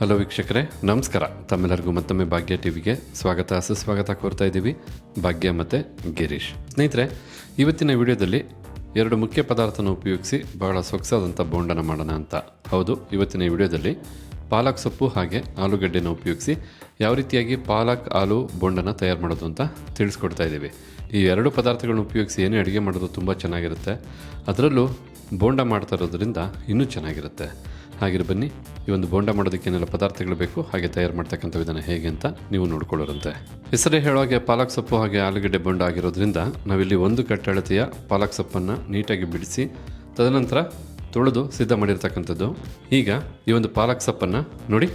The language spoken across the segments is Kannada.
ಹಲೋ ವೀಕ್ಷಕರೇ, ನಮಸ್ಕಾರ. ತಮ್ಮೆಲ್ಲರಿಗೂ ಮತ್ತೊಮ್ಮೆ ಭಾಗ್ಯ ಟಿವಿಗೆ ಸ್ವಾಗತ, ಸುಸ್ವಾಗತ ಕೋರ್ತಾ ಇದ್ದೀವಿ. ಭಾಗ್ಯ ಮತ್ತು ಗಿರೀಶ್. ಸ್ನೇಹಿತರೆ, ಇವತ್ತಿನ ವಿಡಿಯೋದಲ್ಲಿ ಎರಡು ಮುಖ್ಯ ಪದಾರ್ಥನ ಉಪಯೋಗಿಸಿ ಬಹಳ ಸೊಗಸಾದಂಥ ಬೋಂಡನ ಮಾಡೋಣ ಅಂತ. ಹೌದು, ಇವತ್ತಿನ ವಿಡಿಯೋದಲ್ಲಿ ಪಾಲಕ್ ಸೊಪ್ಪು ಹಾಗೆ ಆಲೂಗಡ್ಡೆನ ಉಪಯೋಗಿಸಿ ಯಾವ ರೀತಿಯಾಗಿ ಪಾಲಕ್, ಆಲೂ, ಬೋಂಡನ ತಯಾರು ಮಾಡೋದು ಅಂತ ತಿಳಿಸ್ಕೊಡ್ತಾ ಇದ್ದೀವಿ. ಈ ಎರಡು ಪದಾರ್ಥಗಳನ್ನ ಉಪಯೋಗಿಸಿ ಏನೇ ಅಡುಗೆ ಮಾಡೋದು ತುಂಬ ಚೆನ್ನಾಗಿರುತ್ತೆ. ಅದರಲ್ಲೂ ಬೋಂಡ ಮಾಡ್ತಾ ಇರೋದ್ರಿಂದ ಇನ್ನೂ ಚೆನ್ನಾಗಿರುತ್ತೆ. ಹಾಗೆ ಬನ್ನಿ. ಈ ಒಂದು ಬೋಂಡ ಮಾಡೋದಕ್ಕೆ ಏನೆಲ್ಲ ಪದಾರ್ಥಗಳು ಬೇಕು, ಹಾಗೆ ತಯಾರು ಮಾಡ್ತಕ್ಕಂಥ ವಿಧಾನ ಹೇಗೆ ಅಂತ ನೀವು ನೋಡ್ಕೊಳ್ಳೋರಂತೆ. ಹೆಸರೇ ಹೇಳುವಾಗೆ ಪಾಲಕ್ ಸೊಪ್ಪು ಹಾಗೆ ಆಲೂಗಡ್ಡೆ ಬೋಂಡ ಆಗಿರೋದ್ರಿಂದ ನಾವಿಲ್ಲಿ ಒಂದು ಕಟ್ಟಳತೆಯ ಪಾಲಕ್ ಸೊಪ್ಪನ್ನು ನೀಟಾಗಿ ಬಿಡಿಸಿ, ತದನಂತರ ತೊಳೆದು ಸಿದ್ಧ ಮಾಡಿರ್ತಕ್ಕಂಥದ್ದು. ಈಗ ಈ ಒಂದು ಪಾಲಕ್ ಸೊಪ್ಪನ್ನು ನೋಡಿ,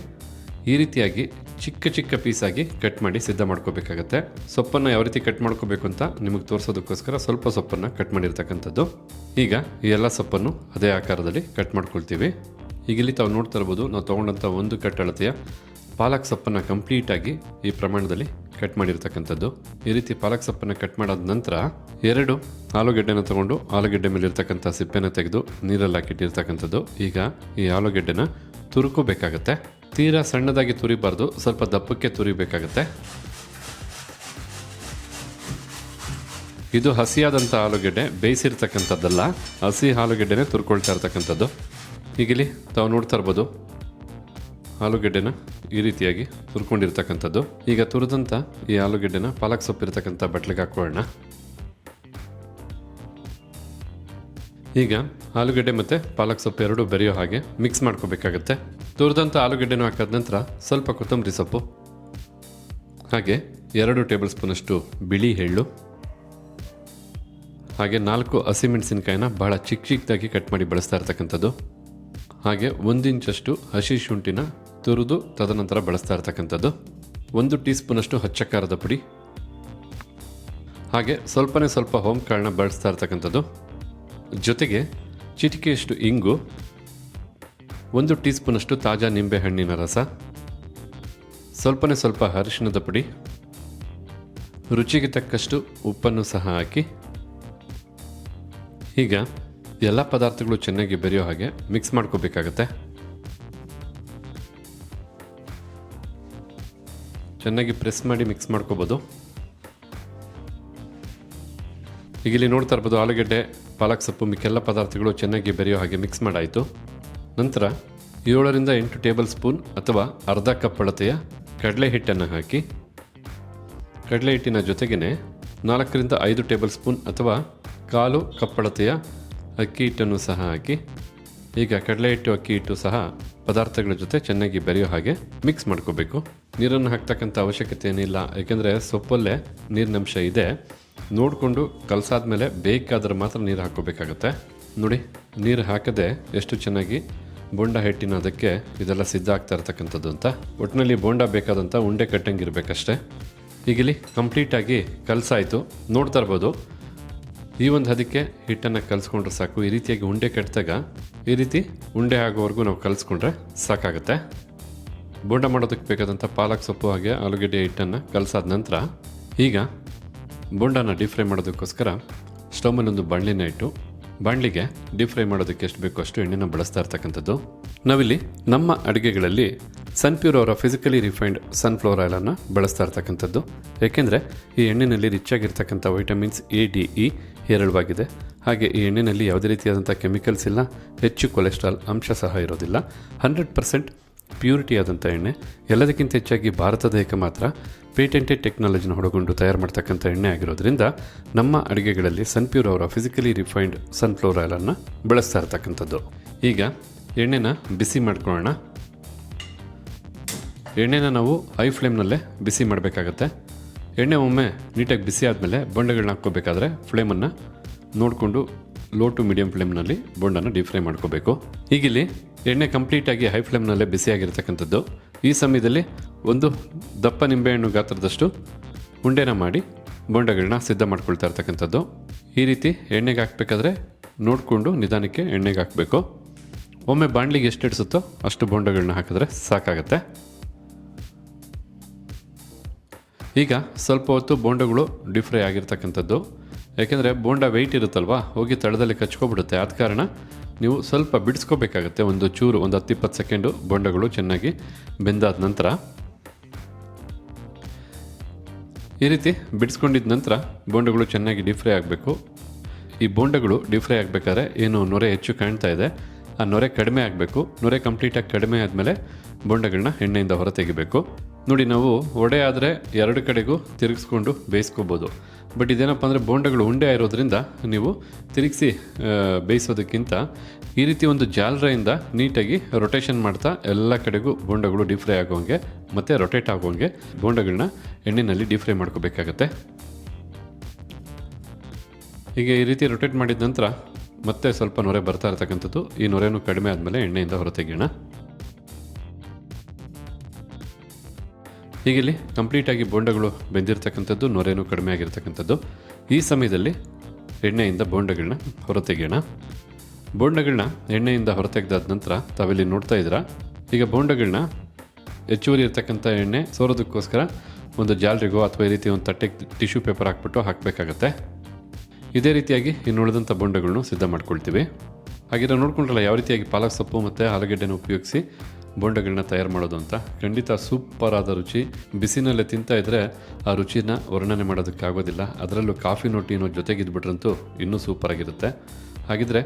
ಈ ರೀತಿಯಾಗಿ ಚಿಕ್ಕ ಚಿಕ್ಕ ಪೀಸಾಗಿ ಕಟ್ ಮಾಡಿ ಸಿದ್ಧ ಮಾಡ್ಕೋಬೇಕಾಗತ್ತೆ. ಸೊಪ್ಪನ್ನು ಯಾವ ರೀತಿ ಕಟ್ ಮಾಡ್ಕೋಬೇಕು ಅಂತ ನಿಮಗೆ ತೋರಿಸೋದಕ್ಕೋಸ್ಕರ ಸ್ವಲ್ಪ ಸೊಪ್ಪನ್ನು ಕಟ್ ಮಾಡಿರ್ತಕ್ಕಂಥದ್ದು. ಈಗ ಈ ಎಲ್ಲ ಸೊಪ್ಪನ್ನು ಅದೇ ಆಕಾರದಲ್ಲಿ ಕಟ್ ಮಾಡ್ಕೊಳ್ತೀವಿ. ಈಗ ಇಲ್ಲಿ ತಾವು ನೋಡ್ತಾ ಇರ್ಬೋದು, ನಾವು ತೊಗೊಂಡಂಥ ಒಂದು ಕಟ್ಟಳತೆಯ ಪಾಲಕ್ ಸೊಪ್ಪನ್ನು ಕಂಪ್ಲೀಟಾಗಿ ಈ ಪ್ರಮಾಣದಲ್ಲಿ ಕಟ್ ಮಾಡಿರ್ತಕ್ಕಂಥದ್ದು. ಈ ರೀತಿ ಪಾಲಕ್ ಸೊಪ್ಪನ್ನು ಕಟ್ ಮಾಡಾದ ನಂತರ ಎರಡು ಆಲೂಗೆಡ್ಡೆನ ತಗೊಂಡು ಆಲೂಗೆಡ್ಡೆ ಮೇಲೆ ಇರ್ತಕ್ಕಂಥ ಸಿಪ್ಪೆನ ತೆಗೆದು ನೀರಲ್ಲಿ ಹಾಕಿಟ್ಟಿರ್ತಕ್ಕಂಥದ್ದು ಈಗ ಈ ಆಲೂಗೆಡ್ಡೆನ ತುರ್ಕೋಬೇಕಾಗತ್ತೆ. ತೀರಾ ಸಣ್ಣದಾಗಿ ತುರಿಬಾರ್ದು, ಸ್ವಲ್ಪ ದಪ್ಪಕ್ಕೆ ತುರಿಬೇಕಾಗತ್ತೆ. ಇದು ಹಸಿಯಾದಂಥ ಆಲೂಗೆಡ್ಡೆ, ಬೇಯಿಸಿರ್ತಕ್ಕಂಥದ್ದಲ್ಲ, ಹಸಿ ಆಲೂಗೆಡ್ಡೆನೇ ತುರ್ಕೊಳ್ತಾ ಇರ್ತಕ್ಕಂಥದ್ದು. ಈಗಿಲ್ಲಿ ತಾವು ನೋಡ್ತಾ ಇರ್ಬೋದು, ಆಲೂಗೆಡ್ಡೆನ ಈ ರೀತಿಯಾಗಿ ತುರ್ಕೊಂಡಿರ್ತಕ್ಕಂಥದ್ದು. ಈಗ ತುರಿದಂಥ ಈ ಆಲೂಗೆಡ್ಡೆನ ಪಾಲಕ್ ಸೊಪ್ಪು ಇರ್ತಕ್ಕಂಥ ಬಟ್ಲಿಗೆ ಹಾಕೊಳ್ಳೋಣ ಈಗ ಆಲೂಗಡ್ಡೆ ಮತ್ತು ಪಾಲಕ್ ಸೊಪ್ಪು ಎರಡೂ ಬೆರೆಯೋ ಹಾಗೆ ಮಿಕ್ಸ್ ಮಾಡ್ಕೋಬೇಕಾಗತ್ತೆ. ತುರಿದಂಥ ಆಲೂಗಡ್ಡೆನೂ ಹಾಕಿದ ನಂತರ ಸ್ವಲ್ಪ ಕೊತ್ತಂಬರಿ ಸೊಪ್ಪು, ಹಾಗೆ ಎರಡು ಟೇಬಲ್ ಸ್ಪೂನಷ್ಟು ಬಿಳಿ ಎಳ್ಳು, ಹಾಗೆ ನಾಲ್ಕು ಹಸಿಮೆಣಸಿನಕಾಯಿನ ಭಾಳ ಚಿಕ್ಕ ಚಿಕ್ಕದಾಗಿ ಕಟ್ ಮಾಡಿ ಬಳಸ್ತಾ ಇರ್ತಕ್ಕಂಥದ್ದು. ಹಾಗೆ ಒಂದಿಂಚಷ್ಟು ಹಸಿ ಶುಂಠಿನ ತುರಿದು ತದನಂತರ ಬಳಸ್ತಾ ಇರ್ತಕ್ಕಂಥದ್ದು. ಒಂದು ಟೀ ಸ್ಪೂನಷ್ಟು ಹಚ್ಚ ಖಾರದ ಪುಡಿ. ಹಾಗೆ ಸ್ವಲ್ಪನೇ ಸ್ವಲ್ಪ ಹೋಮ್ ಕಾಳನ್ನ ಬಳಸ್ತಾ ಇರ್ತಕ್ಕಂಥದ್ದು. ಜೊತೆಗೆ ಚಿಟಿಕೆಯಷ್ಟು ಇಂಗು, ಒಂದು ಟೀ ಸ್ಪೂನಷ್ಟು ತಾಜಾ ನಿಂಬೆ ಹಣ್ಣಿನ ರಸ, ಸ್ವಲ್ಪನೇ ಸ್ವಲ್ಪ ಅರಿಶಿಣದ ಪುಡಿ, ರುಚಿಗೆ ತಕ್ಕಷ್ಟು ಉಪ್ಪನ್ನು ಸಹ ಹಾಕಿ. ಈಗ ಎಲ್ಲ ಪದಾರ್ಥಗಳು ಚೆನ್ನಾಗಿ ಬೆರೆಯೋ ಹಾಗೆ ಮಿಕ್ಸ್ ಮಾಡ್ಕೋಬೇಕಾಗತ್ತೆ. ಚೆನ್ನಾಗಿ ಪ್ರೆಸ್ ಮಾಡಿ ಮಿಕ್ಸ್ ಮಾಡ್ಕೋಬೋದು. ಈಗ ಇಲ್ಲಿ ನೋಡ್ತಾ ಇರ್ಬೋದು ಆಲೂಗಡ್ಡೆ, ಪಾಲಕ್ ಸೊಪ್ಪು, ಮಿಕ್ಕೆಲ್ಲ ಪದಾರ್ಥಗಳು ಚೆನ್ನಾಗಿ ಬೆರೆಯೋ ಹಾಗೆ ಮಿಕ್ಸ್ ಮಾಡಾಯಿತು. ನಂತರ ಏಳರಿಂದ ಎಂಟು ಟೇಬಲ್ ಸ್ಪೂನ್ ಅಥವಾ ಅರ್ಧ ಕಪ್ ಅಳತೆಯ ಕಡಲೆ ಹಿಟ್ಟನ್ನು ಹಾಕಿ, ಕಡಲೆ ಹಿಟ್ಟಿನ ಜೊತೆಗೇ ನಾಲ್ಕರಿಂದ ಐದು ಟೇಬಲ್ ಸ್ಪೂನ್ ಅಥವಾ ಕಾಲು ಕಪ್ಪಳತೆಯ ಅಕ್ಕಿ ಹಿಟ್ಟನ್ನು ಸಹ ಹಾಕಿ, ಈಗ ಕಡಲೆ ಹಿಟ್ಟು ಅಕ್ಕಿ ಹಿಟ್ಟು ಸಹ ಪದಾರ್ಥಗಳ ಜೊತೆ ಚೆನ್ನಾಗಿ ಬೆರೆಯೋ ಹಾಗೆ ಮಿಕ್ಸ್ ಮಾಡ್ಕೋಬೇಕು. ನೀರನ್ನು ಹಾಕ್ತಕ್ಕಂಥ ಅವಶ್ಯಕತೆ ಏನಿಲ್ಲ ಯಾಕೆಂದರೆ ಸೊಪ್ಪಲ್ಲೇ ನೀರಿನಂಶ ಇದೆ. ನೋಡಿಕೊಂಡು ಕಲಸಾದ್ಮೇಲೆ ಬೇಕಾದ್ರೆ ಮಾತ್ರ ನೀರು ಹಾಕ್ಕೋಬೇಕಾಗತ್ತೆ. ನೋಡಿ, ನೀರು ಹಾಕದೆ ಎಷ್ಟು ಚೆನ್ನಾಗಿ ಬೋಂಡ ಹಿಟ್ಟಿನ ಅದಕ್ಕೆ ಇದೆಲ್ಲ ಸಿದ್ಧ ಆಗ್ತಾ ಇರ್ತಕ್ಕಂಥದ್ದು ಅಂತ. ಒಟ್ಟಿನಲ್ಲಿ ಬೋಂಡ ಬೇಕಾದಂಥ ಉಂಡೆ ಕಟ್ಟಂಗಿರಬೇಕಷ್ಟೇ. ಈಗ ಇಲ್ಲಿ ಕಂಪ್ಲೀಟಾಗಿ ಕಲಸಾಯಿತು. ನೋಡ್ತಾ ಇರ್ಬೋದು. ಈ ಒಂದು ಹದಕ್ಕೆ ಹಿಟ್ಟನ್ನು ಕಲಿಸ್ಕೊಂಡ್ರೆ ಸಾಕು. ಈ ರೀತಿಯಾಗಿ ಉಂಡೆ ಕಟ್ಟಿದಾಗ ಈ ರೀತಿ ಉಂಡೆ ಆಗೋವರೆಗೂ ನಾವು ಕಲಿಸ್ಕೊಂಡ್ರೆ ಸಾಕಾಗುತ್ತೆ. ಬೋಂಡ ಮಾಡೋದಕ್ಕೆ ಬೇಕಾದಂಥ ಪಾಲಕ್ ಸೊಪ್ಪು ಹಾಗೆ ಆಲೂಗೆಡ್ಡೆ ಹಿಟ್ಟನ್ನು ಕಲಸಾದ ನಂತರ ಈಗ ಬೋಂಡನ ಡೀಪ್ ಫ್ರೈ ಮಾಡೋದಕ್ಕೋಸ್ಕರ ಸ್ಟವ್ ಒಂದು ಬಾಣಲಿನ ಇಟ್ಟು ಬಾಣಲಿಗೆ ಡೀಪ್ ಫ್ರೈ ಮಾಡೋದಕ್ಕೆ ಎಷ್ಟು ಬೇಕೋ ಅಷ್ಟು ಎಣ್ಣೆನ ಬಳಸ್ತಾ ಇರ್ತಕ್ಕಂಥದ್ದು. ನಾವಿಲ್ಲಿ ನಮ್ಮ ಅಡುಗೆಗಳಲ್ಲಿ ಸನ್ಪ್ಯೂರ್ ಅವರ ಫಿಸಿಕಲಿ ರಿಫೈನ್ಡ್ ಸನ್ಫ್ಲವರ್ ಆಯಿಲನ್ನು ಬಳಸ್ತಾ ಇರ್ತಕ್ಕಂಥದ್ದು. ಏಕೆಂದರೆ ಈ ಎಣ್ಣೆಯಲ್ಲಿ ರಿಚ್ ಆಗಿರ್ತಕ್ಕಂಥ ವೈಟಮಿನ್ಸ್ ಎ ಡಿ ಇ ಹೇರಳವಾಗಿದೆ. ಹಾಗೆ ಈ ಎಣ್ಣೆಯಲ್ಲಿ ಯಾವುದೇ ರೀತಿಯಾದಂಥ ಕೆಮಿಕಲ್ಸ್ ಇಲ್ಲ. ಹೆಚ್ಚು ಕೊಲೆಸ್ಟ್ರಾಲ್ ಅಂಶ ಸಹ ಇರೋದಿಲ್ಲ. ಹಂಡ್ರೆಡ್ ಪರ್ಸೆಂಟ್ ಪ್ಯೂರಿಟಿ ಆದಂಥ ಎಣ್ಣೆ. ಎಲ್ಲದಕ್ಕಿಂತ ಹೆಚ್ಚಾಗಿ ಭಾರತದ ಏಕ ಮಾತ್ರ ಪೇಟೆಂಟೆಡ್ ಟೆಕ್ನಾಲಜಿನ ಹೊಡಗೊಂಡು ತಯಾರು ಮಾಡ್ತಕ್ಕಂಥ ಎಣ್ಣೆ ಆಗಿರೋದ್ರಿಂದ ನಮ್ಮ ಅಡುಗೆಗಳಲ್ಲಿ ಸನ್ಪ್ಯೂರ್ ಅವರ ಫಿಸಿಕಲಿ ರಿಫೈನ್ಡ್ ಸನ್ಫ್ಲವರ್ ಆಯಿಲನ್ನು ಬಳಸ್ತಾ ಇರ್ತಕ್ಕಂಥದ್ದು. ಈಗ ಎಣ್ಣೆನ ಬಿಸಿ ಮಾಡ್ಕೊಳ್ಳೋಣ. ಎಣ್ಣೆನ ನಾವು ಹೈ ಫ್ಲೇಮ್ನಲ್ಲೇ ಬಿಸಿ ಮಾಡಬೇಕಾಗತ್ತೆ. ಎಣ್ಣೆ ಒಮ್ಮೆ ನೀಟಾಗಿ ಬಿಸಿ ಆದಮೇಲೆ ಬೊಂಡೆಗಳನ್ನ ಹಾಕ್ಕೋಬೇಕಾದ್ರೆ ಫ್ಲೇಮನ್ನು ನೋಡಿಕೊಂಡು ಲೋ ಟು ಮೀಡಿಯಂ ಫ್ಲೇಮ್ನಲ್ಲಿ ಬೊಂಡನ್ನು ಡೀಪ್ ಫ್ರೈ ಮಾಡ್ಕೋಬೇಕು. ಈಗಿಲ್ಲಿ ಎಣ್ಣೆ ಕಂಪ್ಲೀಟಾಗಿ ಹೈ ಫ್ಲೇಮ್ನಲ್ಲೇ ಬಿಸಿಯಾಗಿರ್ತಕ್ಕಂಥದ್ದು. ಈ ಸಮಯದಲ್ಲಿ ಒಂದು ದಪ್ಪ ನಿಂಬೆಹಣ್ಣು ಗಾತ್ರದಷ್ಟು ಉಂಡೆನ ಮಾಡಿ ಬೋಂಡಗಳನ್ನ ಸಿದ್ಧ ಮಾಡ್ಕೊಳ್ತಾ ಇರ್ತಕ್ಕಂಥದ್ದು. ಈ ರೀತಿ ಎಣ್ಣೆಗೆ ಹಾಕಬೇಕಾದ್ರೆ ನೋಡಿಕೊಂಡು ನಿಧಾನಕ್ಕೆ ಎಣ್ಣೆಗೆ ಹಾಕಬೇಕು. ಒಮ್ಮೆ ಬಾಣಲಿಗೆ ಎಷ್ಟು ಇಡಿಸುತ್ತೋ ಅಷ್ಟು ಬೋಂಡಗಳನ್ನ ಹಾಕಿದ್ರೆ ಸಾಕಾಗತ್ತೆ. ಈಗ ಸ್ವಲ್ಪ ಹೊತ್ತು ಬೋಂಡಗಳು ಡಿಫ್ರೈ ಫ್ರೈ ಆಗಿರ್ತಕ್ಕಂಥದ್ದು. ಯಾಕೆಂದರೆ ಬೋಂಡ ವೆಯ್ಟ್ ಇರುತ್ತಲ್ವಾ? ಹೋಗಿ ತಳದಲ್ಲಿ ಕಚ್ಕೊಬಿಡುತ್ತೆ. ಆದ ಕಾರಣ ನೀವು ಸ್ವಲ್ಪ ಬಿಡಿಸ್ಕೋಬೇಕಾಗತ್ತೆ. ಒಂದು ಚೂರು, ಒಂದು ಹತ್ತಿಪ್ಪತ್ತು ಸೆಕೆಂಡು ಬೋಂಡಗಳು ಚೆನ್ನಾಗಿ ಬೆಂದಾದ ನಂತರ. ಈ ರೀತಿ ಬಿಡಿಸ್ಕೊಂಡಿದ ನಂತರ ಬೋಂಡಗಳು ಚೆನ್ನಾಗಿ ಡಿಫ್ರೈ ಫ್ರೈ ಆಗಬೇಕು. ಈ ಬೋಂಡಗಳು ಡಿಫ್ರೈ ಫ್ರೈ ಆಗಬೇಕಾದ್ರೆ ಏನು ನೊರೆ ಹೆಚ್ಚು ಕಾಣ್ತಾ ಇದೆ. ಆ ನೊರೆ ಕಡಿಮೆ ಆಗಬೇಕು. ನೊರೆ ಕಂಪ್ಲೀಟಾಗಿ ಕಡಿಮೆ ಆದಮೇಲೆ ಬೋಂಡಗಳನ್ನ ಎಣ್ಣೆಯಿಂದ ಹೊರ ತೆಗಿಬೇಕು ನೋಡಿ, ನಾವು ಒಡೆ ಆದರೆ ಎರಡು ಕಡೆಗೂ ತಿರುಗಿಸ್ಕೊಂಡು ಬೇಯಿಸ್ಕೋಬೋದು. ಬಟ್ ಇದೇನಪ್ಪ ಅಂದರೆ ಬೋಂಡಗಳು ಉಂಡೆ ಇರೋದ್ರಿಂದ ನೀವು ತಿರುಗಿಸಿ ಬೇಯಿಸೋದಕ್ಕಿಂತ ಈ ರೀತಿ ಒಂದು ಜಾಲರೆಯಿಂದ ನೀಟಾಗಿ ರೊಟೇಷನ್ ಮಾಡ್ತಾ ಎಲ್ಲ ಕಡೆಗೂ ಬೋಂಡಗಳು ಡೀಪ್ ಫ್ರೈ ಆಗೋಂಗೆ ಮತ್ತು ರೊಟೇಟ್ ಆಗೋಂಗೆ ಬೋಂಡಗಳನ್ನ ಎಣ್ಣೆಯಲ್ಲಿ ಡೀಪ್ ಫ್ರೈ ಮಾಡ್ಕೋಬೇಕಾಗತ್ತೆ. ಹೀಗೆ ಈ ರೀತಿ ರೊಟೇಟ್ ಮಾಡಿದ ನಂತರ ಮತ್ತೆ ಸ್ವಲ್ಪ ನೊರೆ ಬರ್ತಾ ಇರ್ತಕ್ಕಂಥದ್ದು. ಈ ನೊರೆಯೂ ಕಡಿಮೆ ಆದಮೇಲೆ ಎಣ್ಣೆಯಿಂದ ಹೊರತೆಗೆಯೋಣ. ಹೀಗಿಲ್ಲಿ ಕಂಪ್ಲೀಟಾಗಿ ಬೋಂಡಗಳು ಬೆಂದಿರ್ತಕ್ಕಂಥದ್ದು ನೊರೆಯೂ ಕಡಿಮೆ ಆಗಿರ್ತಕ್ಕಂಥದ್ದು. ಈ ಸಮಯದಲ್ಲಿ ಎಣ್ಣೆಯಿಂದ ಬೋಂಡಗಳನ್ನ ಹೊರತೆಗೆಯೋಣ. ಬೋಂಡಗಳನ್ನ ಎಣ್ಣೆಯಿಂದ ಹೊರತೆಗೆದಾದ ನಂತರ ತಾವಿಲ್ಲಿ ನೋಡ್ತಾ ಇದ್ದೀರಾ, ಈಗ ಬೋಂಡಗಳನ್ನ ಹೆಚ್ಚುವರಿ ಇರ್ತಕ್ಕಂಥ ಎಣ್ಣೆ ಸೋರೋದಕ್ಕೋಸ್ಕರ ಒಂದು ಜಾಲರಿಗೋ ಅಥವಾ ಈ ರೀತಿ ಒಂದು ತಟ್ಟೆಗೆ ಟಿಶ್ಯೂ ಪೇಪರ್ ಹಾಕ್ಬಿಟ್ಟು ಹಾಕಬೇಕಾಗತ್ತೆ. ಇದೇ ರೀತಿಯಾಗಿ ಇನ್ನು ಉಳಿದಂಥ ಬೋಂಡಗಳನ್ನು ಸಿದ್ಧ ಮಾಡ್ಕೊಳ್ತೀವಿ. ಹಾಗಿರೋ ನೋಡ್ಕೊಂಡ್ರಲ್ಲ, ಯಾವ ರೀತಿಯಾಗಿ ಪಾಲಕ್ ಸೊಪ್ಪು ಮತ್ತು ಆಲೂಗಡ್ಡೆನ ಉಪಯೋಗಿಸಿ ಬೋಂಡಗಳನ್ನ ತಯಾರು ಮಾಡೋದು ಅಂತ. ಖಂಡಿತ ಸೂಪರ್ ಆದ ರುಚಿ. ಬಿಸಿನಲ್ಲೇ ತಿಂತಾ ಇದ್ರೆ ಆ ರುಚಿನ ವರ್ಣನೆ ಮಾಡೋದಕ್ಕೆ ಆಗೋದಿಲ್ಲ ಅದರಲ್ಲೂ ಕಾಫಿನೋ ಟೀನೋ ಜೊತೆಗಿದ್ಬಿಟ್ರಂತೂ ಇನ್ನೂ ಸೂಪರ್ ಆಗಿರುತ್ತೆ ಹಾಗಿದ್ರೆ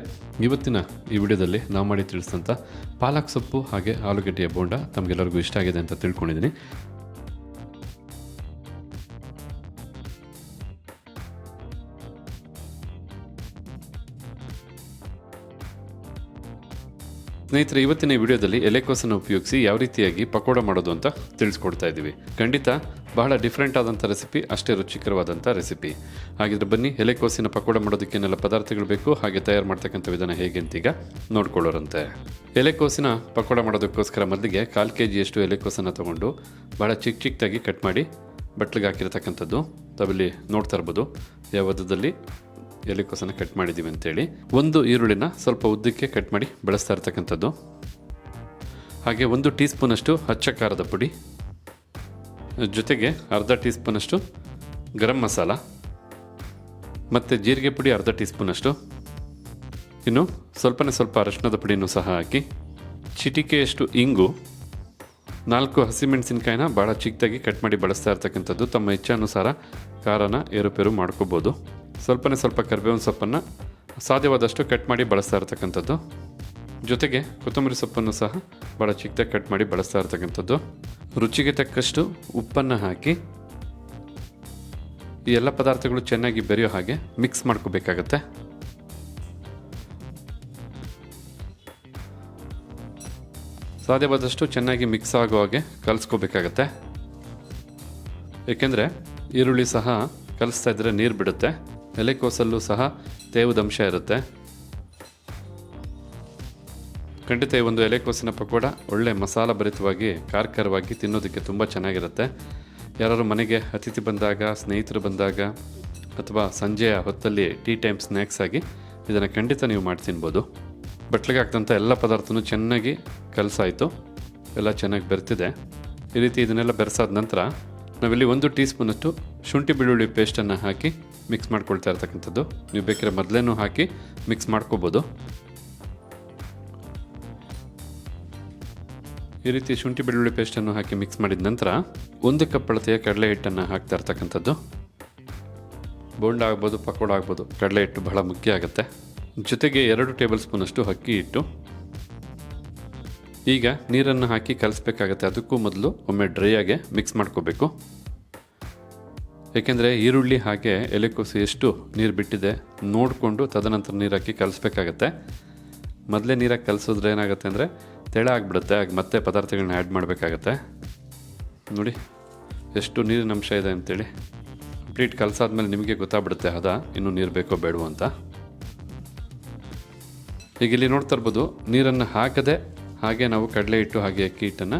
ಇವತ್ತಿನ ಈ ವಿಡಿಯೋದಲ್ಲಿ ನಾವು ಮಾಡಿ ತಿಳಿಸಿದಂಥ ಪಾಲಕ್ ಸೊಪ್ಪು ಹಾಗೆ ಆಲೂಗಡ್ಡೆಯ ಬೋಂಡ ತಮಗೆಲ್ಲರಿಗೂ ಇಷ್ಟ ಆಗಿದೆ ಅಂತ ತಿಳ್ಕೊಂಡಿದ್ದೀನಿ. ಸ್ನೇಹಿತರೆ, ಇವತ್ತಿನ ವಿಡಿಯೋದಲ್ಲಿ ಎಲೆಕೋಸನ್ನು ಉಪಯೋಗಿಸಿ ಯಾವ ರೀತಿಯಾಗಿ ಪಕೋಡ ಮಾಡೋದು ಅಂತ ತಿಳಿಸ್ಕೊಡ್ತಾ ಇದ್ದೀವಿ. ಖಂಡಿತ ಬಹಳ ಡಿಫ್ರೆಂಟ್ ಆದಂಥ ರೆಸಿಪಿ ಅಷ್ಟೇ ರುಚಿಕರವಾದಂಥ ರೆಸಿಪಿ ಹಾಗಿದ್ರೆ ಬನ್ನಿ, ಎಲೆಕೋಸಿನ ಪಕೋಡ ಮಾಡೋದಕ್ಕೇನೆಲ್ಲ ಪದಾರ್ಥಗಳು ಬೇಕು, ಹಾಗೆ ತಯಾರು ಮಾಡ್ತಕ್ಕಂಥ ವಿಧಾನ ಹೇಗೆ ಅಂತೀಗ ನೋಡ್ಕೊಳ್ಳೋರಂತೆ. ಎಲೆಕೋಸಿನ ಪಕೋಡ ಮಾಡೋದಕ್ಕೋಸ್ಕರ ಮೊದಲಿಗೆ ಕಾಲು ಕೆ ಜಿಯಷ್ಟು ಎಲೆಕೋಸನ್ನು ತೊಗೊಂಡು ಭಾಳ ಚಿಕ್ಕ ಚಿಕ್ಕದಾಗಿ ಕಟ್ ಮಾಡಿ ಬಟ್ಲಿಗೆ ಹಾಕಿರತಕ್ಕಂಥದ್ದು ತಾವಿಲ್ಲಿ ನೋಡ್ತಾ ಇರ್ಬೋದು. ಯಾವ ವಿಧದಲ್ಲಿ ಎಲೆಕೋಸನ್ನು ಕಟ್ ಮಾಡಿದ್ದೀವಿ ಅಂತೇಳಿ. ಒಂದು ಈರುಳ್ಳಿನ ಸ್ವಲ್ಪ ಉದ್ದಕ್ಕೆ ಕಟ್ ಮಾಡಿ ಬಳಸ್ತಾ ಇರ್ತಕ್ಕಂಥದ್ದು. ಹಾಗೆ ಒಂದು ಟೀ ಸ್ಪೂನಷ್ಟು ಹಚ್ಚ ಖಾರದ ಪುಡಿ. ಜೊತೆಗೆ ಅರ್ಧ ಟೀ ಸ್ಪೂನಷ್ಟು ಗರಂ ಮಸಾಲ. ಮತ್ತು ಜೀರಿಗೆ ಪುಡಿ ಅರ್ಧ ಟೀ ಸ್ಪೂನಷ್ಟು ಇನ್ನು ಸ್ವಲ್ಪನೇ ಸ್ವಲ್ಪ ಅರಶಿನದ ಪುಡಿನೂ ಸಹ ಹಾಕಿ. ಚಿಟಿಕೆಯಷ್ಟು ಇಂಗು. ನಾಲ್ಕು ಹಸಿಮೆಣಸಿನ್ಕಾಯಿನ ಭಾಳ ಚಿಕ್ಕದಾಗಿ ಕಟ್ ಮಾಡಿ ಬಳಸ್ತಾ ಇರ್ತಕ್ಕಂಥದ್ದು. ತಮ್ಮ ಇಚ್ಛಾನುಸಾರ ಖಾರನ ಏರುಪೇರು ಮಾಡ್ಕೋಬೋದು. ಸ್ವಲ್ಪನೇ ಸ್ವಲ್ಪ ಕರಿಬೇವಿನ ಸೊಪ್ಪನ್ನು ಸಾಧ್ಯವಾದಷ್ಟು ಕಟ್ ಮಾಡಿ ಬಳಸ್ತಾ ಇರ್ತಕ್ಕಂಥದ್ದು. ಜೊತೆಗೆ ಕೊತ್ತಂಬರಿ ಸೊಪ್ಪನ್ನು ಸಹ ಭಾಳ ಚಿಕ್ಕದಾಗಿ ಕಟ್ ಮಾಡಿ ಬಳಸ್ತಾ ಇರ್ತಕ್ಕಂಥದ್ದು. ರುಚಿಗೆ ತಕ್ಕಷ್ಟು ಉಪ್ಪನ್ನು ಹಾಕಿ ಈ ಎಲ್ಲ ಪದಾರ್ಥಗಳು ಚೆನ್ನಾಗಿ ಬೆರೆಯೋ ಹಾಗೆ ಮಿಕ್ಸ್ ಮಾಡ್ಕೋಬೇಕಾಗತ್ತೆ. ಸಾಧ್ಯವಾದಷ್ಟು ಚೆನ್ನಾಗಿ ಮಿಕ್ಸ್ ಆಗೋ ಹಾಗೆ ಕಲಸ್ಕೋಬೇಕಾಗತ್ತೆ. ಏಕೆಂದರೆ ಈರುಳ್ಳಿ ಸಹ ಕಲಿಸ್ತಾ ಇದ್ದರೆ ನೀರು ಬಿಡುತ್ತೆ. ಎಲೆಕೋಸಲ್ಲೂ ಸಹ ತೇವದಂಶ ಇರುತ್ತೆ. ಖಂಡಿತ ಈ ಒಂದು ಎಲೆಕೋಸಿನ ಪಕೋಡ ಒಳ್ಳೆ ಮಸಾಲ ಭರಿತವಾಗಿ, ಕಾರ್ಕರವಾಗಿ ತಿನ್ನೋದಕ್ಕೆ ತುಂಬ ಚೆನ್ನಾಗಿರುತ್ತೆ. ಯಾರು ಮನೆಗೆ ಅತಿಥಿ ಬಂದಾಗ, ಸ್ನೇಹಿತರು ಬಂದಾಗ, ಅಥವಾ ಸಂಜೆಯ ಹೊತ್ತಲ್ಲಿ ಟೀ ಟೈಮ್ ಸ್ನ್ಯಾಕ್ಸ್ ಆಗಿ ಇದನ್ನು ಖಂಡಿತ ನೀವು ಮಾಡಿ ತಿನ್ಬೋದು. ಬಟ್ಲಿಗೆ ಹಾಕ್ದಂಥ ಎಲ್ಲ ಪದಾರ್ಥನೂ ಚೆನ್ನಾಗಿ ಕಲಸಾಯಿತು. ಎಲ್ಲ ಚೆನ್ನಾಗಿ ಬೆರ್ತಿದೆ. ಈ ರೀತಿ ಇದನ್ನೆಲ್ಲ ಬೆರೆಸಾದ ನಂತರ ನಾವಿಲ್ಲಿ ಒಂದು ಟೀ ಸ್ಪೂನಷ್ಟು ಶುಂಠಿ ಬೆಳ್ಳುಳ್ಳಿ ಪೇಸ್ಟನ್ನು ಹಾಕಿ ಮಿಕ್ಸ್ ಮಾಡ್ಕೊಳ್ತಾ ಇರ್ತಕ್ಕಂಥದ್ದು. ನೀವು ಬೇಕಿದ್ರೆ ಮೊದಲೇನೂ ಹಾಕಿ ಮಿಕ್ಸ್ ಮಾಡ್ಕೋಬೋದು. ಈ ರೀತಿ ಶುಂಠಿ ಬೆಳ್ಳುಳ್ಳಿ ಪೇಸ್ಟನ್ನು ಹಾಕಿ ಮಿಕ್ಸ್ ಮಾಡಿದ ನಂತರ ಒಂದು ಕಪ್ ಅಳತೆಯ ಕಡಲೆ ಹಿಟ್ಟನ್ನು ಹಾಕ್ತಾ ಇರ್ತಕ್ಕಂಥದ್ದು. ಬೋಂಡ ಆಗ್ಬೋದು, ಪಕೋಡ ಆಗ್ಬೋದು, ಕಡಲೆ ಹಿಟ್ಟು ಬಹಳ ಮುಖ್ಯ ಆಗುತ್ತೆ. ಜೊತೆಗೆ ಎರಡು ಟೇಬಲ್ ಸ್ಪೂನಷ್ಟು ಅಕ್ಕಿ ಹಿಟ್ಟು. ಈಗ ನೀರನ್ನು ಹಾಕಿ ಕಲಿಸ್ಬೇಕಾಗತ್ತೆ. ಅದಕ್ಕೂ ಮೊದಲು ಒಮ್ಮೆ ಡ್ರೈ ಆಗಿ ಮಿಕ್ಸ್ ಮಾಡ್ಕೋಬೇಕು. ಏಕೆಂದರೆ ಈರುಳ್ಳಿ ಹಾಗೆ ಎಲೆಕೋಸು ಎಷ್ಟು ನೀರು ಬಿಟ್ಟಿದೆ ನೋಡಿಕೊಂಡು ತದನಂತರ ನೀರು ಹಾಕಿ ಕಲಿಸ್ಬೇಕಾಗತ್ತೆ. ಮೊದಲೇ ನೀರಾಗಿ ಕಲಿಸಿದ್ರೆ ಏನಾಗುತ್ತೆ ಅಂದರೆ ತೆಳ ಆಗಿಬಿಡುತ್ತೆ ಆಗ ಮತ್ತೆ ಪದಾರ್ಥಗಳನ್ನ ಆ್ಯಡ್ ಮಾಡಬೇಕಾಗತ್ತೆ. ನೋಡಿ, ಎಷ್ಟು ನೀರಿನ ಅಂಶ ಇದೆ ಅಂತೇಳಿ. ಕಂಪ್ಲೀಟ್ ಕಲಸಾದ್ಮೇಲೆ ನಿಮಗೆ ಗೊತ್ತಾಗ್ಬಿಡುತ್ತೆ ಹದ, ಇನ್ನೂ ನೀರು ಬೇಕೋ ಬೇಡವೋ ಅಂತ. ಈಗ ಇಲ್ಲಿ ನೋಡ್ತಾ ಇರ್ಬೋದು, ನೀರನ್ನು ಹಾಕದೆ ಹಾಗೆ ನಾವು ಕಡಲೆ ಹಿಟ್ಟು ಹಾಗೆ ಅಕ್ಕಿ ಹಿಟ್ಟನ್ನು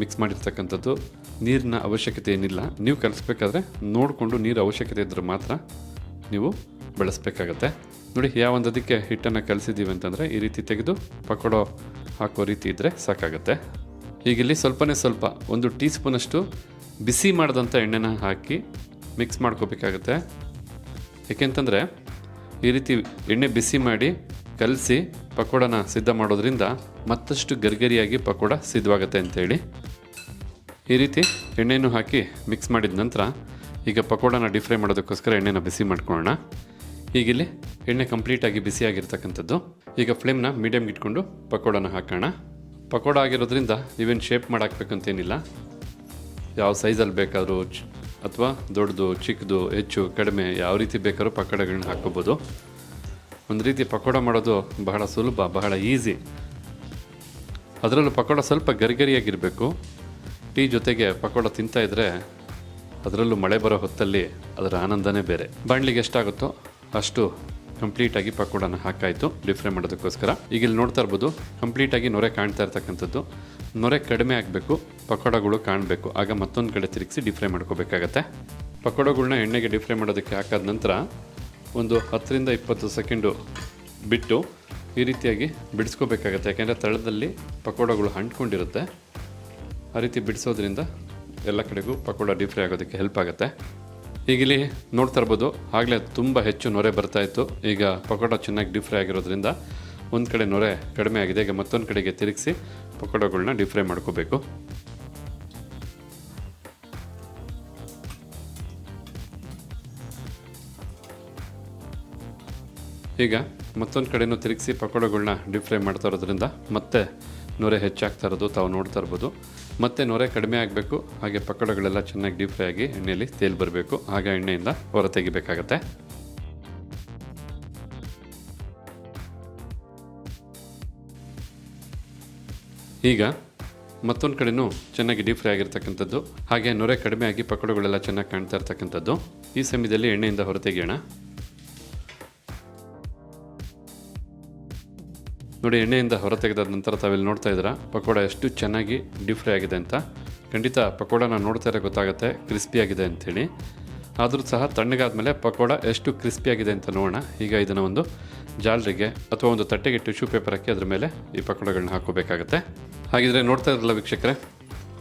ಮಿಕ್ಸ್ ಮಾಡಿರ್ತಕ್ಕಂಥದ್ದು. ನೀರಿನ ಅವಶ್ಯಕತೆ ಏನಿಲ್ಲ ನೀವು ಕಲಿಸ್ಬೇಕಾದ್ರೆ ನೋಡಿಕೊಂಡು ನೀರು ಅವಶ್ಯಕತೆ ಇದ್ದರೆ ಮಾತ್ರ ನೀವು ಬಳಸಬೇಕಾಗತ್ತೆ. ನೋಡಿ ಯಾವೊಂದು ಅದಕ್ಕೆ ಹಿಟ್ಟನ್ನು ಕಲಿಸಿದ್ದೀವಿ ಅಂತಂದರೆ ಈ ರೀತಿ ತೆಗೆದು ಪಕೋಡೋ ಹಾಕೋ ರೀತಿ ಇದ್ದರೆ ಸಾಕಾಗುತ್ತೆ. ಇಲ್ಲಿ ಸ್ವಲ್ಪನೇ ಸ್ವಲ್ಪ, ಒಂದು ಟೀ ಸ್ಪೂನಷ್ಟು ಬಿಸಿ ಮಾಡಿದಂಥ ಎಣ್ಣೆನ ಹಾಕಿ ಮಿಕ್ಸ್ ಮಾಡ್ಕೋಬೇಕಾಗತ್ತೆ. ಏಕೆಂತಂದರೆ ಈ ರೀತಿ ಎಣ್ಣೆ ಬಿಸಿ ಮಾಡಿ ಕಲಸಿ ಪಕೋಡನ ಸಿದ್ಧ ಮಾಡೋದ್ರಿಂದ ಮತ್ತಷ್ಟು ಗರಿಗರಿಯಾಗಿ ಪಕೋಡ ಸಿದ್ಧವಾಗುತ್ತೆ ಅಂತೇಳಿ ಈ ರೀತಿ ಎಣ್ಣೆಯನ್ನು ಹಾಕಿ ಮಿಕ್ಸ್ ಮಾಡಿದ ನಂತರ ಈಗ ಪಕೋಡನ ಡೀಪ್ ಫ್ರೈ ಮಾಡೋದಕ್ಕೋಸ್ಕರ ಎಣ್ಣೆನ ಬಿಸಿ ಮಾಡ್ಕೊಳ್ಳೋಣ. ಈಗಿಲ್ಲಿ ಎಣ್ಣೆ ಕಂಪ್ಲೀಟಾಗಿ ಬಿಸಿಯಾಗಿರ್ತಕ್ಕಂಥದ್ದು ಈಗ ಫ್ಲೇಮ್ನ ಮೀಡಿಯಮ್ಗೆ ಇಟ್ಕೊಂಡು ಪಕೋಡನ ಹಾಕೋಣ. ಪಕೋಡ ಆಗಿರೋದ್ರಿಂದ ಇವೇನು ಶೇಪ್ ಮಾಡಾಕ್ಬೇಕಂತೇನಿಲ್ಲ. ಯಾವ ಸೈಜಲ್ಲಿ ಬೇಕಾದರೂ ಅಥವಾ ದೊಡ್ಡದು, ಚಿಕ್ಕದು, ಹೆಚ್ಚು, ಕಡಿಮೆ ಯಾವ ರೀತಿ ಬೇಕಾದ್ರೂ ಪಕೋಡಗಳನ್ನ ಹಾಕ್ಕೋಬೋದು. ಒಂದು ರೀತಿ ಪಕೋಡ ಮಾಡೋದು ಬಹಳ ಸುಲಭ, ಬಹಳ ಈಸಿ ಅದರಲ್ಲೂ ಪಕೋಡ ಸ್ವಲ್ಪ ಗರಿಗರಿಯಾಗಿರಬೇಕು. ಟೀ ಜೊತೆಗೆ ಪಕೋಡ ತಿಂತಾ ಇದ್ರೆ ಅದರಲ್ಲೂ ಮಳೆ ಬರೋ ಹೊತ್ತಲ್ಲಿ ಅದರ ಆನಂದನೇ ಬೇರೆ. ಬಾಣಲಿಗೆ ಎಷ್ಟಾಗುತ್ತೋ ಅಷ್ಟು ಕಂಪ್ಲೀಟಾಗಿ ಪಕೋಡನ ಹಾಕಾಯಿತು. ಡಿಫ್ರೈ ಫ್ರೈ ಮಾಡೋದಕ್ಕೋಸ್ಕರ. ಈಗ ಇಲ್ಲಿ ನೋಡ್ತಾ ಇರ್ಬೋದು, ಕಂಪ್ಲೀಟಾಗಿ ನೊರೆ ಕಾಣ್ತಾ ಇರ್ತಕ್ಕಂಥದ್ದು. ನೊರೆ ಕಡಿಮೆ ಆಗಬೇಕು, ಪಕೋಡಗಳು ಕಾಣಬೇಕು. ಆಗ ಮತ್ತೊಂದು ಕಡೆ ತಿರುಗಿಸಿ ಡಿಫ್ರೈ ಫ್ರೈ ಮಾಡ್ಕೋಬೇಕಾಗತ್ತೆ. ಪಕೋಡಗಳನ್ನ ಎಣ್ಣೆಗೆ ಡಿಫ್ರೈ ಫ್ರೈ ಮಾಡೋದಕ್ಕೆ ಹಾಕಾದ ನಂತರ ಒಂದು ಹತ್ತರಿಂದ ಇಪ್ಪತ್ತು ಸೆಕೆಂಡು ಬಿಟ್ಟು ಈ ರೀತಿಯಾಗಿ ಬಿಡಿಸ್ಕೋಬೇಕಾಗತ್ತೆ. ಯಾಕೆಂದರೆ ತಳದಲ್ಲಿ ಪಕೋಡಗಳು ಅಂಟ್ಕೊಂಡಿರುತ್ತೆ. ಆ ರೀತಿ ಬಿಡಿಸೋದ್ರಿಂದ ಎಲ್ಲ ಕಡೆಗೂ ಪಕೋಡ ಡೀಪ್ ಫ್ರೈ ಆಗೋದಕ್ಕೆ ಹೆಲ್ಪ್ ಆಗುತ್ತೆ. ಈಗ ಇಲ್ಲಿ ನೋಡ್ತಾ ಇರ್ಬೋದು, ಆಗಲೇ ತುಂಬ ಹೆಚ್ಚು ನೊರೆ ಬರ್ತಾ ಇತ್ತು. ಈಗ ಪಕೋಡ ಚೆನ್ನಾಗಿ ಡೀಪ್ ಫ್ರೈ ಆಗಿರೋದ್ರಿಂದ ಒಂದು ಕಡೆ ನೊರೆ ಕಡಿಮೆ ಆಗಿದೆ. ಈಗ ಮತ್ತೊಂದು ಕಡೆಗೆ ತಿರುಗಿಸಿ ಪಕೋಡಗಳನ್ನ ಡೀಪ್ ಫ್ರೈ ಮಾಡ್ಕೋಬೇಕು. ಈಗ ಮತ್ತೊಂದು ಕಡೆನೂ ತಿರುಗಿಸಿ ಪಕೋಡಗಳನ್ನ ಡೀಪ್ ಫ್ರೈ ಮಾಡ್ತಾ ಇರೋದ್ರಿಂದ ಮತ್ತೆ ನೊರೆ ಹೆಚ್ಚಾಗ್ತಾ ಇರೋದು ತಾವು ನೋಡ್ತಾ ಇರ್ಬೋದು. ಮತ್ತೆ ನೊರೆ ಕಡಿಮೆ ಆಗಬೇಕು. ಹಾಗೆ ಪಕ್ಕಡಗಳೆಲ್ಲ ಚೆನ್ನಾಗಿ ಡೀಪ್ ಫ್ರೈ ಆಗಿ ಎಣ್ಣೆಯಲ್ಲಿ ತೇಲ್ ಬರಬೇಕು. ಆಗ ಎಣ್ಣೆಯಿಂದ ಹೊರ ತೆಗಿಬೇಕಾಗತ್ತೆ. ಈಗ ಮತ್ತೊಂದು ಕಡೆನೂ ಚೆನ್ನಾಗಿ ಡೀಪ್ ಫ್ರೈ ಆಗಿರ್ತಕ್ಕಂಥದ್ದು. ಹಾಗೆ ನೊರೆ ಕಡಿಮೆ ಆಗಿ ಪಕ್ಕಡಗಳೆಲ್ಲ ಚೆನ್ನಾಗಿ ಕಾಣ್ತಾ ಇರ್ತಕ್ಕಂಥದ್ದು. ಈ ಸಮಯದಲ್ಲಿ ಎಣ್ಣೆಯಿಂದ ಹೊರತೆಗೆಯೋಣ ನೋಡಿ, ಎಣ್ಣೆಯಿಂದ ಹೊರತೆಗೆದ ನಂತರ ತಾವಿಲ್ಲಿ ನೋಡ್ತಾ ಇದ್ದೀರಾ, ಪಕೋಡ ಎಷ್ಟು ಚೆನ್ನಾಗಿ ಡೀಪ್ ಫ್ರೈ ಆಗಿದೆ ಅಂತ. ಖಂಡಿತ ಪಕೋಡನ ನೋಡ್ತಾ ಇರೋ ಗೊತ್ತಾಗುತ್ತೆ ಕ್ರಿಸ್ಪಿಯಾಗಿದೆ ಅಂಥೇಳಿ ಆದರೂ ಸಹ ತಣ್ಣಗಾದ ಮೇಲೆ ಪಕೋಡ ಎಷ್ಟು ಕ್ರಿಸ್ಪಿಯಾಗಿದೆ ಅಂತ ನೋಡೋಣ. ಈಗ ಇದನ್ನು ಒಂದು ಜಾಲರಿಗೆ ಅಥವಾ ಒಂದು ತಟ್ಟೆಗೆ ಟಿಶ್ಯೂ ಪೇಪರ್ ಹಾಕಿ ಅದ್ರ ಮೇಲೆ ಈ ಪಕೋಡಗಳನ್ನ ಹಾಕೋಬೇಕಾಗತ್ತೆ ಹಾಗಿದ್ರೆ ನೋಡ್ತಾ ಇರಲ್ಲ ವೀಕ್ಷಕರೆ,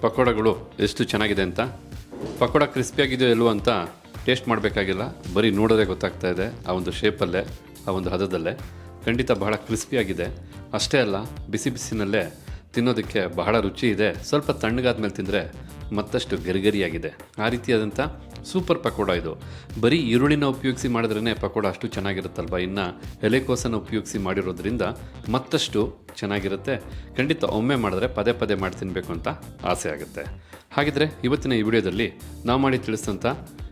ಪಕೋಡಗಳು ಎಷ್ಟು ಚೆನ್ನಾಗಿದೆ ಅಂತ. ಪಕೋಡ ಕ್ರಿಸ್ಪಿಯಾಗಿದೆಯೋ ಇಲ್ವೋ ಅಂತ ಟೇಸ್ಟ್ ಮಾಡಬೇಕಾಗಿಲ್ಲ. ಬರೀ ನೋಡೋದೇ ಗೊತ್ತಾಗ್ತಾ ಇದೆ, ಆ ಒಂದು ಶೇಪಲ್ಲೇ ಆ ಒಂದು ಹದದಲ್ಲೇ. ಖಂಡಿತ ಬಹಳ ಕ್ರಿಸ್ಪಿಯಾಗಿದೆ ಅಷ್ಟೇ ಅಲ್ಲ, ಬಿಸಿ ಬಿಸಿನಲ್ಲೇ ತಿನ್ನೋದಕ್ಕೆ ಬಹಳ ರುಚಿ ಇದೆ. ಸ್ವಲ್ಪ ತಣ್ಣಗಾದ ಮೇಲೆ ತಿಂದರೆ ಮತ್ತಷ್ಟು ಗರಿಗರಿಯಾಗಿದೆ. ಆ ರೀತಿಯಾದಂಥ ಸೂಪರ್ ಪಕೋಡ ಇದು. ಬರೀ ಈರುಳ್ಳಿನ ಉಪಯೋಗಿಸಿ ಮಾಡಿದ್ರೇ ಪಕೋಡ ಅಷ್ಟು ಚೆನ್ನಾಗಿರುತ್ತಲ್ವ? ಇನ್ನು ಎಲೆಕೋಸನ್ನು ಉಪಯೋಗಿಸಿ ಮಾಡಿರೋದ್ರಿಂದ ಮತ್ತಷ್ಟು ಚೆನ್ನಾಗಿರುತ್ತೆ. ಖಂಡಿತ ಒಮ್ಮೆ ಮಾಡಿದ್ರೆ ಪದೇ ಪದೇ ಮಾಡಿ ತಿನ್ನಬೇಕು ಅಂತ ಆಸೆ ಆಗುತ್ತೆ. ಹಾಗಿದ್ರೆ ಇವತ್ತಿನ ಈ ವಿಡಿಯೋದಲ್ಲಿ ನಾವು ಮಾಡಿ ತಿಳಿಸಿದಂಥ